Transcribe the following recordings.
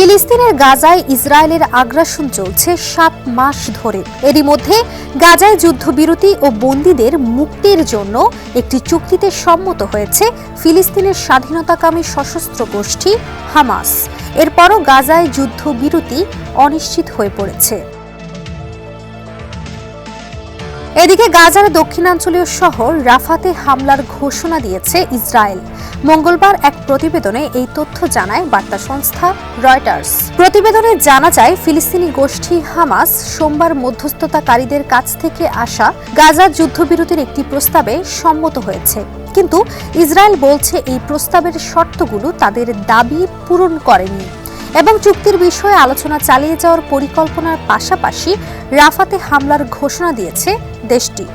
ফিলিস্তিনের গাজায় ইসরায়েলের আগ্রাসন চলছে সাত মাস ধরে। এরই মধ্যে গাজায় যুদ্ধবিরতি ও বন্দীদের মুক্তির জন্য একটি চুক্তিতে সম্মত হয়েছে ফিলিস্তিনের স্বাধীনতাকামী সশস্ত্র গোষ্ঠী হামাস। এরপরও গাজায় যুদ্ধবিরতি অনিশ্চিত হয়ে পড়েছে। এদিকে গাজার দক্ষিণাঞ্চলীয় শহর রাফাতে হামলার ঘোষণা দিয়েছে ইসরায়েল। মঙ্গলবার এক প্রতিবেদনে এই তথ্য জানায় বার্তা সংস্থা রয়টার্স। প্রতিবেদনে জানা যায়, ফিলিস্তিনি গোষ্ঠী হামাস সোমবার মধ্যস্থতাকারীদের কাছ থেকে আসা গাজার যুদ্ধবিরতির একটি প্রস্তাবে সম্মত হয়েছে। কিন্তু ইসরায়েল বলছে এই প্রস্তাবের শর্তগুলো তাদের দাবি পূরণ করেনি। এবং চুক্তির বিষয়ে আলোচনা চালিয়ে যাওয়ার পরিকল্পনার পাশাপাশি রাফাতে হামলার ঘোষণা দিয়েছে দেশটি।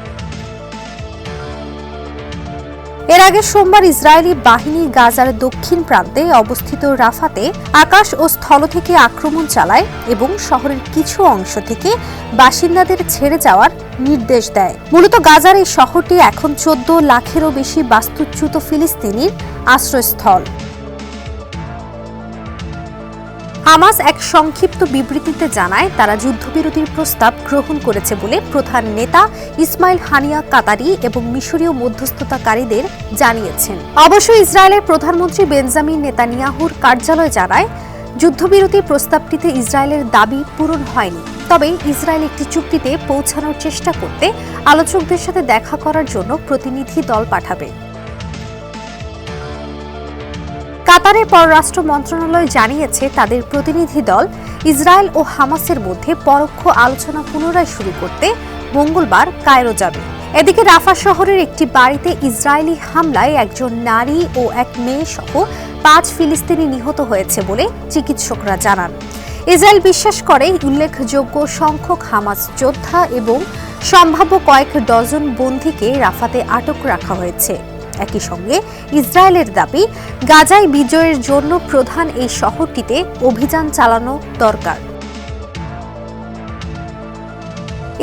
এর আগে সোমবার ইসরায়েলি বাহিনী গাজার দক্ষিণ প্রান্তে অবস্থিত রাফাতে আকাশ ও স্থল থেকে আক্রমণ চালায় এবং শহরের কিছু অংশ থেকে বাসিন্দাদের ছেড়ে যাওয়ার নির্দেশ দেয়। মূলত গাজার এই শহরটি এখন চোদ্দ লাখেরও বেশি বাস্তুচ্যুত ফিলিস্তিনির আশ্রয়স্থল। হামাস এক সংক্ষিপ্ত বিবৃতিতে জানায়, তারা যুদ্ধবিরতির প্রস্তাব গ্রহণ করেছে বলে প্রধান নেতা ইসমাইল হানিয়া কাতারি এবং মিশরীয় মধ্যস্থতাকারীদের জানিয়েছেন। অবশ্য ইসরায়েলের প্রধানমন্ত্রী বেঞ্জামিন নেতানিয়াহুর কার্যালয় জানায় যুদ্ধবিরতির প্রস্তাবটিতে ইসরায়েলের দাবি পূরণ হয়নি। তবে ইসরায়েল একটি চুক্তিতে পৌঁছানোর চেষ্টা করতে আলোচকদের সাথে দেখা করার জন্য প্রতিনিধি দল পাঠাবে। কাতারের পররাষ্ট্র মন্ত্রণালয় জানিয়েছে, তাদের প্রতিনিধি দল ইসরায়েল ও হামাসের মধ্যে পরোক্ষ আলোচনা পুনরায় শুরু করতে মঙ্গলবার কায়রো যাবে। এদিকে রাফা শহরের একটি বাড়িতে ইসরায়েলি হামলায় একজন নারী ও এক মেয়ে সহ পাঁচ ফিলিস্তিনি নিহত হয়েছে বলে চিকিৎসকরা জানান। ইসরায়েল বিশ্বাস করে, উল্লেখযোগ্য সংখ্যক হামাস যোদ্ধা এবং সম্ভাব্য কয়েক ডজন বন্দীকে রাফাতে আটক রাখা হয়েছে। একই সঙ্গে ইসরায়েলের দাবি, গাজায় বিজয়ের জন্য প্রধান এই শহরটিতে অভিযান চালানো দরকার।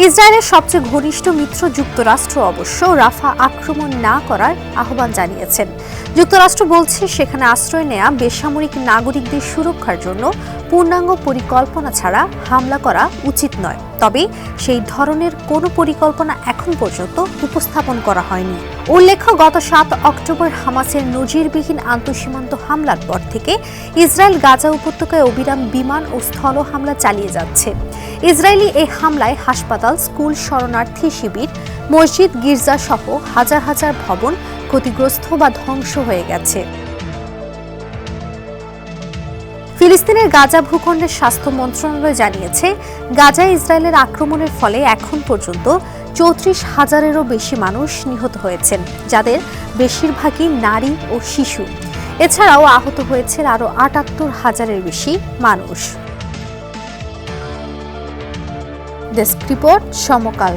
ইসরায়েলের সবচেয়ে ঘনিষ্ঠ মিত্র যুক্তরাষ্ট্র অবশ্য রাফা আক্রমণ না করার আহ্বান জানিয়েছেন। যুক্তরাষ্ট্র বলছে সেখানে আশ্রয় নেয়া বেসামরিক নাগরিকদের সুরক্ষার জন্য পূর্ণাঙ্গ পরিকল্পনা ছাড়া হামলা করা উচিত নয়। তবে সেই ধরনের কোনো পরিকল্পনা এখন পর্যন্ত উপস্থাপন করা হয়নি। উল্লেখ্য, গত সাত অক্টোবর হামাসের নজিরবিহীন আন্তঃসীমান্ত হামলার পর থেকে ইসরায়েল গাজা উপত্যকায় অবিরাম বিমান ও স্থল হামলা চালিয়ে যাচ্ছে। ইসরায়েলি এই হামলায় হাসপাতাল, স্কুল, শরণার্থী শিবির, মসজিদ গির্জা সহ হাজার হাজার ভবন ক্ষতিগ্রস্ত বা ধ্বংস হয়ে গেছে। ফিলিস্তিনের গাজা ভূখণ্ডের স্বাস্থ্য মন্ত্রণালয় জানিয়েছে গাজায় ইসরায়েলের আক্রমণের ফলে এখন পর্যন্ত চৌত্রিশ হাজারেরও বেশি মানুষ নিহত হয়েছেন, যাদের বেশিরভাগই নারী ও শিশু। এছাড়াও আহত হয়েছেন আরও আটাত্তর হাজারের বেশি মানুষ। Desk report Samakal.